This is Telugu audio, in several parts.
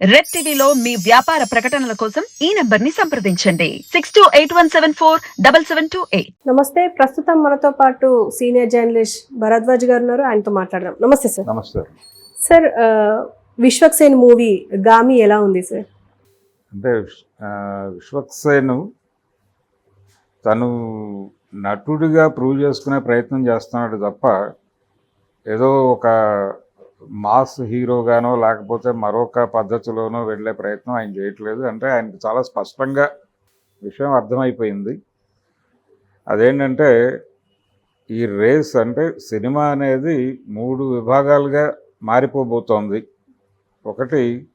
రెడ్ టీవీలో మీ వ్యాపార ప్రకటనల కోసం ఈ నంబర్ని సంప్రదించండి. Six two eight one seven four double seven two eight. నమస్తే. ప్రస్తుతం మనతో పాటు సీనియర్ జర్నలిస్ట్ భరద్వాజ్ గారు ఉన్నారు. ఆయనతో మాట్లాడదాం. నమస్తే సార్. నమస్తే. సార్ విశ్వక్సేన్ మూవీ గామి ఎలా ఉంది సార్? అంటే విశ్వక్సేను తను నటుడిగా ప్రూవ్ చేసుకునే ప్రయత్నం చేస్తున్నాడు తప్ప ఏదో ఒక మాస్ హీరోగానో లేకపోతే మరొక పద్ధతిలోనో వెళ్ళే ప్రయత్నం ఆయన చేయట్లేదు. అంటే ఆయనకు చాలా స్పష్టంగా విషయం అర్థమైపోయింది. అదేంటంటే ఈ రేస్ అంటే సినిమా అనేది మూడు విభాగాలుగా మారిపోబోతోంది. ఒకటి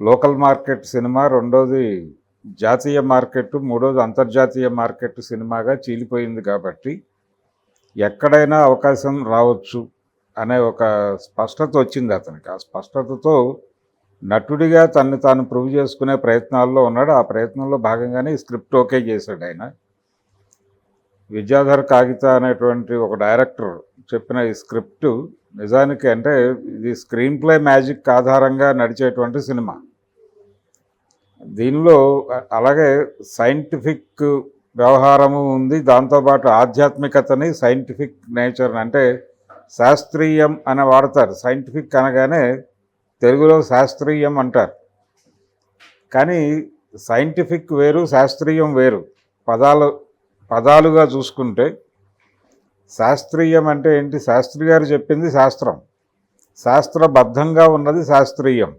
లోకల్ మార్కెట్ సినిమా రెండోది జాతీయ మార్కెట్ మూడోది అంతర్జాతీయ మార్కెట్ సినిమాగా చీలిపోయింది కాబట్టి ఎక్కడైనా అవకాశం రావచ్చు. అనే ఒక స్పష్టత వచ్చింది అతనికి. ఆ స్పష్టతతో నటుడిగా తన్ని తాను ప్రూవ్ చేసుకునే ప్రయత్నాల్లో ఉన్నాడు. ఆ ప్రయత్నంలో భాగంగానే స్క్రిప్ట్ ఓకే చేశాడు ఆయన. విద్యాధర్ కాగిత అనేటువంటి ఒక డైరెక్టర్ చెప్పిన ఈ స్క్రిప్ట్ నిజానికి అంటే ఇది స్క్రీన్ ప్లే మ్యాజిక్ ఆధారంగా నడిచేటువంటి సినిమా. దీనిలో అలాగే సైంటిఫిక్ వ్యవహారము ఉంది. దాంతోపాటు ఆధ్యాత్మికతని సైంటిఫిక్ నేచర్ని అంటే శాస్త్రీయం అని వాడతారు. సైంటిఫిక్ అనగానే తెలుగులో శాస్త్రీయం అంటారు. కానీ సైంటిఫిక్ వేరు శాస్త్రీయం వేరు. పదాలు పదాలుగా చూసుకుంటే శాస్త్రీయం అంటే ఏంటి? శాస్త్రి గారు చెప్పింది శాస్త్రం. శాస్త్రబద్ధంగా ఉన్నది శాస్త్రీయం.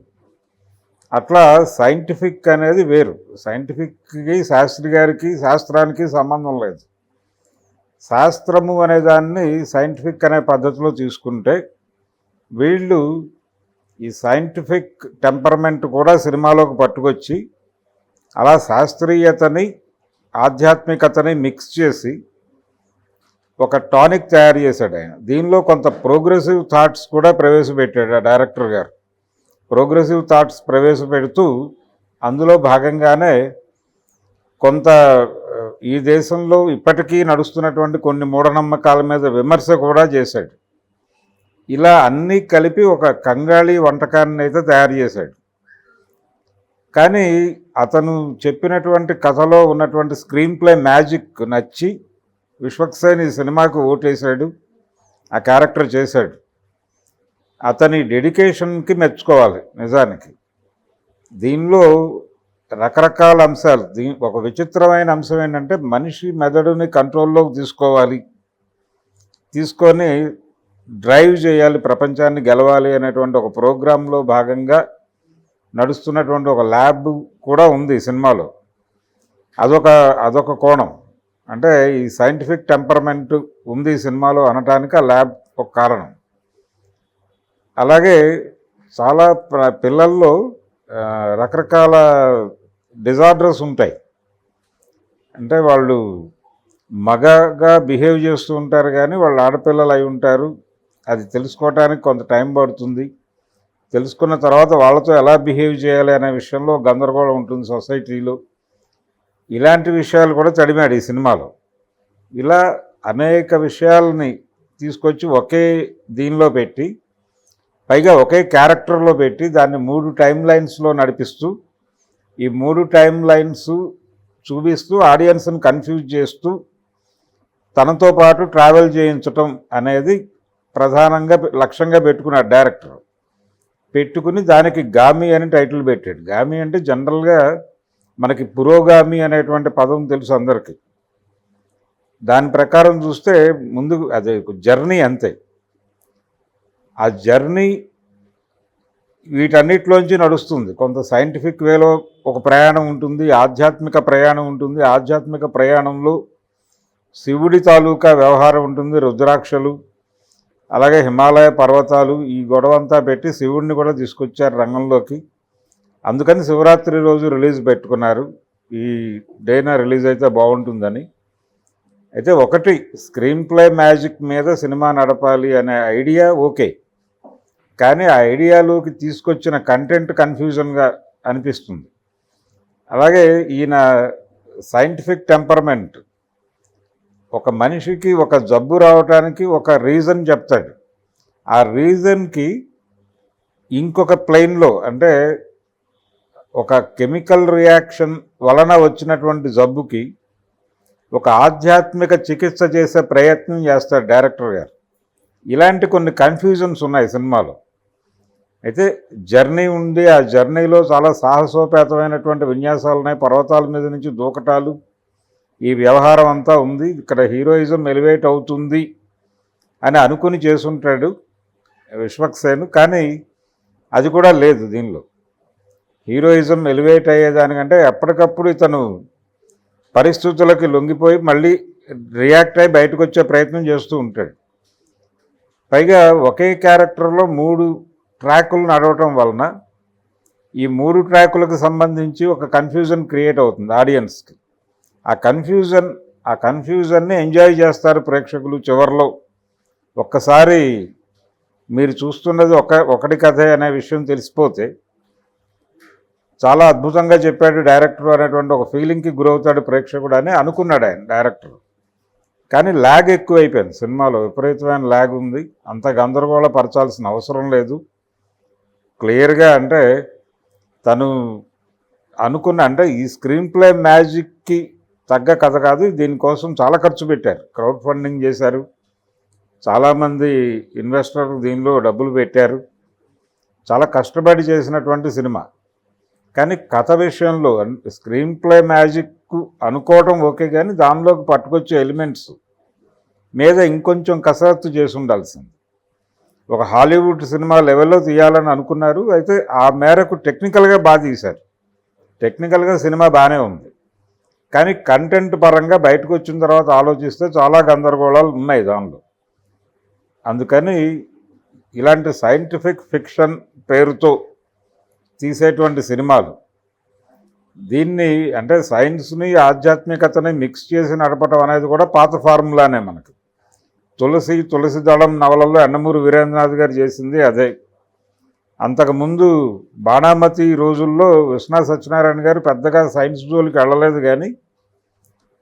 అట్లా సైంటిఫిక్ అనేది వేరు. సైంటిఫిక్కి శాస్త్రి గారికి శాస్త్రానికి సంబంధం లేదు. శాస్త్రము అనే దాన్ని సైంటిఫిక్ అనే పద్ధతిలో తీసుకుంటే వీళ్ళు ఈ సైంటిఫిక్ టెంపర్మెంట్ కూడా సినిమాలోకి పట్టుకొచ్చి అలా శాస్త్రీయతని ఆధ్యాత్మికతని మిక్స్ చేసి ఒక టానిక్ తయారు చేశాడు ఆయన. దీనిలో కొంత ప్రోగ్రెసివ్ థాట్స్ కూడా ప్రవేశపెట్టాడు ఆ డైరెక్టర్ గారు. ప్రోగ్రెసివ్ థాట్స్ ప్రవేశపెడుతూ అందులో భాగంగానే కొంత ఈ దేశంలో ఇప్పటికీ నడుస్తున్నటువంటి కొన్ని మూఢనమ్మకాల మీద విమర్శ కూడా చేశాడు. ఇలా అన్నీ కలిపి ఒక కంగాళి వంటకాన్ని అయితే తయారు చేశాడు. కానీ అతను చెప్పినటువంటి కథలో ఉన్నటువంటి స్క్రీన్ ప్లే మ్యాజిక్ నచ్చి విశ్వక్సేన్ ఈ సినిమాకు ఓటేశాడు ఆ క్యారెక్టర్ చేశాడు. అతని డెడికేషన్కి మెచ్చుకోవాలి నిజానికి. దీనిలో రకరకాల అంశాలు. దీ ఒక విచిత్రమైన అంశం ఏంటంటే మనిషి మెదడుని కంట్రోల్లోకి తీసుకోవాలి. తీసుకొని డ్రైవ్ చేయాలి ప్రపంచాన్ని గెలవాలి అనేటువంటి ఒక ప్రోగ్రాంలో భాగంగా నడుస్తున్నటువంటి ఒక ల్యాబ్ కూడా ఉంది సినిమాలో. అదొక అదొక కోణం. అంటే ఈ సైంటిఫిక్ టెంపర్మెంట్ ఉంది సినిమాలో అనటానికి ఆ ల్యాబ్ ఒక కారణం. అలాగే చాలా ప్ర- పిల్లల్లో రకరకాల డిజార్డర్స్ ఉంటాయి. అంటే వాళ్ళు మగగా బిహేవ్ చేస్తూ ఉంటారు కానీ వాళ్ళు ఆడపిల్లలు అయి ఉంటారు. అది తెలుసుకోవటానికి కొంత టైం పడుతుంది. తెలుసుకున్న తర్వాత వాళ్ళతో ఎలా బిహేవ్ చేయాలి అనే విషయంలో గందరగోళం ఉంటుంది సొసైటీలో. ఇలాంటి విషయాలు కూడా తడిమాడు ఈ సినిమాలో. ఇలా అనేక విషయాలని తీసుకొచ్చి ఒకే దీనిలో పెట్టి పైగా ఒకే క్యారెక్టర్లో పెట్టి దాన్ని మూడు టైం లైన్స్లో నడిపిస్తూ ఈ మూడు టైం లైన్స్ చూపిస్తూ ఆడియన్స్ని కన్ఫ్యూజ్ చేస్తూ తనతో పాటు ట్రావెల్ చేయించటం అనేది ప్రధానంగా లక్ష్యంగా పెట్టుకున్నాడు డైరెక్టర్. పెట్టుకుని దానికి గామి అని టైటిల్ పెట్టాడు. గామి అంటే జనరల్గా మనకి పురోగామి అనేటువంటి పదం తెలుసు అందరికీ. దాని ప్రకారం చూస్తే ముందు అదే జర్నీ అంతే. ఆ జర్నీ వీటన్నిటిలోంచి నడుస్తుంది. కొంత సైంటిఫిక్ వేలో ఒక ప్రయాణం ఉంటుంది ఆధ్యాత్మిక ప్రయాణం ఉంటుంది. ఆధ్యాత్మిక ప్రయాణంలో శివుడి తాలూకా వ్యవహారం ఉంటుంది రుద్రాక్షలు అలాగే హిమాలయ పర్వతాలు ఈ గొడవ అంతా పెట్టి శివుడిని కూడా తీసుకొచ్చారు రంగంలోకి. అందుకని శివరాత్రి రోజు రిలీజ్ పెట్టుకున్నారు. ఈ డేనా రిలీజ్ అయితే బాగుంటుందని. అయితే ఒకటి స్క్రీన్ ప్లే మ్యాజిక్ మీద సినిమా నడపాలి అనే ఐడియా ఓకే. కానీ ఆ ఐడియాలోకి తీసుకొచ్చిన కంటెంట్ కన్ఫ్యూజన్గా అనిపిస్తుంది. అలాగే ఈయన సైంటిఫిక్ టెంపర్మెంట్ ఒక మనిషికి ఒక జబ్బు రావటానికి ఒక రీజన్ చెప్తాడు. ఆ రీజన్కి ఇంకొక ప్లెయిన్లో అంటే ఒక కెమికల్ రియాక్షన్ వలన వచ్చినటువంటి జబ్బుకి ఒక ఆధ్యాత్మిక చికిత్స చేసే ప్రయత్నం చేస్తాడు డైరెక్టర్ గారు. ఇలాంటి కొన్ని కన్ఫ్యూజన్స్ ఉన్నాయి సినిమాలో. అయితే జర్నీ ఉంది. ఆ జర్నీలో చాలా సాహసోపేతమైనటువంటి విన్యాసాలు ఉన్నాయి. పర్వతాల మీద నుంచి దూకటాలు. ఈ వ్యవహారం అంతా ఉంది. ఇక్కడ హీరోయిజం ఎలివేట్ అవుతుంది అని అనుకుని చేసుంటాడు విశ్వక్సేన్ కానీ అది కూడా లేదు దీనిలో. హీరోయిజం ఎలివేట్ అయ్యేదానికంటే ఎప్పటికప్పుడు ఇతను పరిస్థితులకి లొంగిపోయి మళ్ళీ రియాక్ట్ అయి బయటకు వచ్చే ప్రయత్నం చేస్తూ ఉంటాడు. పైగా ఒకే క్యారెక్టర్లో మూడు ట్రాకులు నడవటం వలన ఈ మూడు ట్రాకులకు సంబంధించి ఒక కన్ఫ్యూజన్ క్రియేట్ అవుతుంది ఆడియన్స్కి ఆ కన్ఫ్యూజన్ ఆ కన్ఫ్యూజన్ని ఎంజాయ్ చేస్తారు ప్రేక్షకులు చివరిలో. ఒక్కసారి మీరు చూస్తున్నది ఒక ఒకటి కథే అనే విషయం తెలిసిపోతే చాలా అద్భుతంగా చెప్పాడు డైరెక్టర్ అనేటువంటి ఒక ఫీలింగ్కి గురవుతాడు ప్రేక్షకుడు అని అనుకున్నాడు ఆయన డైరెక్టర్ కానీ ల్యాగ్ ఎక్కువైపోయింది సినిమాలో. విపరీతమైన ల్యాగ్ ఉంది. అంత గందరగోళపరచాల్సిన అవసరం లేదు. క్లియర్గా అంటే తను అనుకున్న అంటే ఈ స్క్రీన్ ప్లే మ్యాజిక్కి తగ్గ కథ కాదు దీనికోసం చాలా ఖర్చు పెట్టారు. క్రౌడ్ ఫండింగ్ చేశారు. చాలామంది ఇన్వెస్టర్ దీనిలో డబ్బులు పెట్టారు. చాలా కష్టపడి చేసినటువంటి సినిమా. కానీ కథ విషయంలో స్క్రీన్ ప్లే మ్యాజిక్ అనుకోవడం ఓకే కానీ దానిలోకి పట్టుకొచ్చే ఎలిమెంట్స్ మీద ఇంకొంచెం కసరత్తు చేసి ఉండాల్సింది. ఒక హాలీవుడ్ సినిమా లెవెల్లో తీయాలని అనుకున్నారు. అయితే ఆ మేరకు టెక్నికల్గా బాగా తీశారు. టెక్నికల్గా సినిమా బాగానే ఉంది. కానీ కంటెంట్ పరంగా బయటకు వచ్చిన తర్వాత ఆలోచిస్తే చాలా గందరగోళాలు ఉన్నాయి దానిలో. అందుకని ఇలాంటి సైంటిఫిక్ ఫిక్షన్ పేరుతో తీసేటువంటి సినిమాలు దీన్ని అంటే సైన్స్ని ఆధ్యాత్మికతని మిక్స్ చేసి నడపడం అనేది కూడా పాత ఫార్ములానే మనకి. తులసి తులసి దళం నవలలో అన్నమూరు వీరేంద్రనాథ్ గారు చేసింది అదే. అంతకుముందు బాణామతి రోజుల్లో విశ్వనాథ్ సత్యనారాయణ గారు పెద్దగా సైన్స్ జోలికి వెళ్ళలేదు కానీ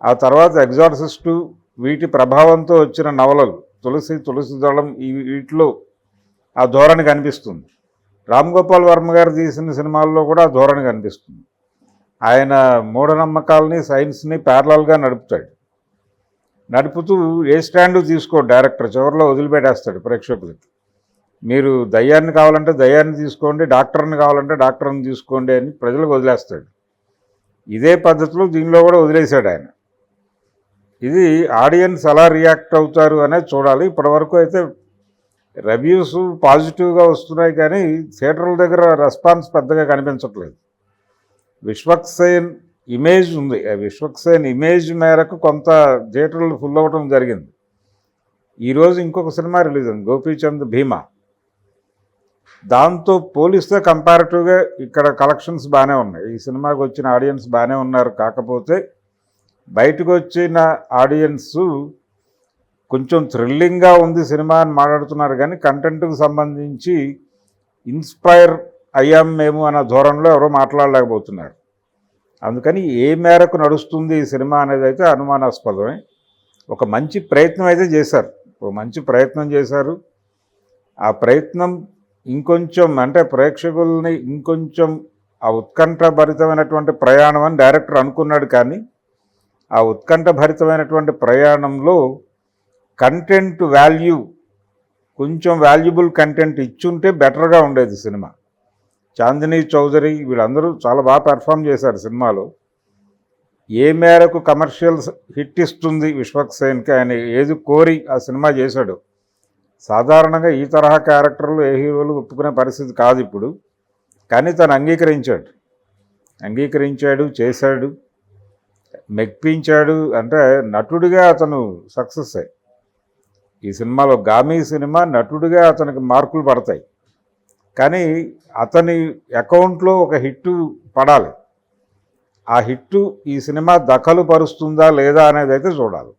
ఆ తర్వాత ఎగ్జార్సిస్టు వీటి ప్రభావంతో వచ్చిన నవలలు తులసి తులసి దళం ఈ వీటిలో ఆ ధోరణి కనిపిస్తుంది. రామ్ గోపాల్ వర్మ గారు తీసిన సినిమాల్లో కూడా ఆ ధోరణి కనిపిస్తుంది. ఆయన మూఢనమ్మకాలని సైన్స్ని ప్యారలల్గా నడుపుతాడు. నడుపుతూ ఏ స్టాండు తీసుకో డైరెక్టర్ చివరిలో వదిలిపెట్టేస్తాడు ప్రేక్షకులకి. మీరు దయ్యాన్ని కావాలంటే దయ్యాన్ని తీసుకోండి డాక్టర్ని కావాలంటే డాక్టర్ని తీసుకోండి అని ప్రజలకు వదిలేస్తాడు. ఇదే పద్ధతిలో దీనిలో కూడా వదిలేశాడు ఆయన. ఇది ఆడియన్స్ ఎలా రియాక్ట్ అవుతారు అనేది చూడాలి. ఇప్పటివరకు అయితే రివ్యూస్ పాజిటివ్గా వస్తున్నాయి కానీ థియేటర్ల దగ్గర రెస్పాన్స్ పెద్దగా కనిపించట్లేదు. విశ్వక్సేన్ ఇమేజ్ ఉంది. విశ్వక్సేన్ ఇమేజ్ మేరకు కొంత థియేటర్లు ఫుల్ అవ్వటం జరిగింది. ఈరోజు ఇంకొక సినిమా రిలీజ్ అయింది. గోపీచంద్ భీమా. దాంతో పోలిస్తే కంపారిటివ్గా ఇక్కడ కలెక్షన్స్ బాగానే ఉన్నాయి. ఈ సినిమాకి వచ్చిన ఆడియన్స్ బాగానే ఉన్నారు. కాకపోతే బయటకు వచ్చిన ఆడియన్స్ కొంచెం థ్రిల్లింగ్గా ఉంది సినిమా అని మాట్లాడుతున్నారు. కానీ కంటెంట్కి సంబంధించి ఇన్స్పైర్ అయ్యాం మేము అన్న ధోరణిలో ఎవరో మాట్లాడలేకపోతున్నారు. అందుకని ఏ మేరకు నడుస్తుంది ఈ సినిమా అనేది అయితే అనుమానాస్పదమే. ఒక మంచి ప్రయత్నం అయితే చేశారు. ఒక మంచి ప్రయత్నం చేశారు. ఆ ప్రయత్నం ఇంకొంచెం అంటే ప్రేక్షకుల్ని ఇంకొంచెం ఆ ఉత్కంఠభరితమైనటువంటి ప్రయాణం అని డైరెక్టర్ అనుకున్నాడు కానీ ఆ ఉత్కంఠభరితమైనటువంటి ప్రయాణంలో కంటెంట్ వాల్యూ కొంచెం వాల్యుబుల్ కంటెంట్ ఇచ్చుంటే బెటర్గా ఉండేది సినిమా. చాందిని చౌదరి వీళ్ళందరూ చాలా బాగా పెర్ఫామ్ చేశారు సినిమాలో. ఏ మేరకు కమర్షియల్స్ హిట్ ఇస్తుంది విశ్వక్సేన్కి ఆయన ఏది కోరి ఆ సినిమా చేశాడు. సాధారణంగా ఈ తరహా క్యారెక్టర్లు ఏ హీరోలు ఒప్పుకునే పరిస్థితి కాదు ఇప్పుడు. కానీ తను అంగీకరించాడు. అంగీకరించాడు చేశాడు మెప్పించాడు అంటే నటుడిగా అతను సక్సెస్ అయ్యి ఈ సినిమాలో గామి సినిమా నటుడిగా అతనికి మార్కులు పడతాయి. కానీ అతని అకౌంట్లో ఒక హిట్టు పడాలి. ఆ హిట్టు ఈ సినిమా దఖలు పరుస్తుందా లేదా అనేది అయితే చూడాలి.